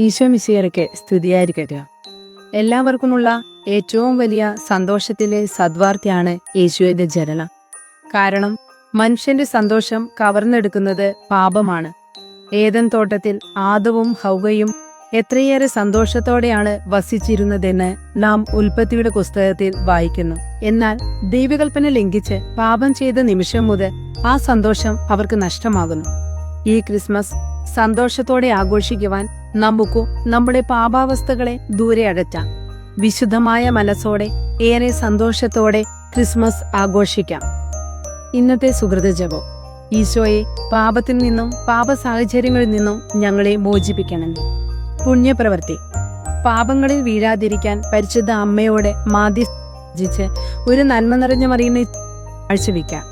ഈശോ മിശിയറയ്ക്ക് സ്തുതിയായിരിക്കട്ടെ. എല്ലാവർക്കുമുള്ള ഏറ്റവും വലിയ സന്തോഷത്തിലെ സദ്വാർത്തയാണ് യേശുവിന്റെ ജനനം. കാരണം മനുഷ്യന്റെ സന്തോഷം കവർന്നെടുക്കുന്നത് പാപമാണ്. ഏതൻ തോട്ടത്തിൽ ആദവും ഹൗവയും എത്രയേറെ സന്തോഷത്തോടെയാണ് വസിച്ചിരുന്നതെന്ന് നാം ഉൽപ്പത്തിയുടെ പുസ്തകത്തിൽ വായിക്കുന്നു. എന്നാൽ ദൈവകൽപ്പന ലംഘിച്ച് പാപം ചെയ്ത നിമിഷം മുതൽ ആ സന്തോഷം അവർക്ക് നഷ്ടമാകുന്നു. ഈ ക്രിസ്മസ് സന്തോഷത്തോടെ ആഘോഷിക്കുവാൻ നമുക്കു നമ്മുടെ പാപാവസ്ഥകളെ ദൂരെ അടറ്റാം വിശുദ്ധമായ മനസ്സോടെ ഏറെ സന്തോഷത്തോടെ ക്രിസ്മസ് ആഘോഷിക്കാം. ഇന്നത്തെ സുഹൃത ജപം. ഈശോയെ പാപത്തിൽ നിന്നും പാപ സാഹചര്യങ്ങളിൽ നിന്നും ഞങ്ങളെ മോചിപ്പിക്കണം പുണ്യപ്രവൃത്തി. പാപങ്ങളിൽ വീഴാതിരിക്കാൻ പരിശുദ്ധ അമ്മയോടെ മാധ്യജിച്ച് ഒരു നന്മ നിറഞ്ഞ മറിയുന്ന കാഴ്ചവെക്കാം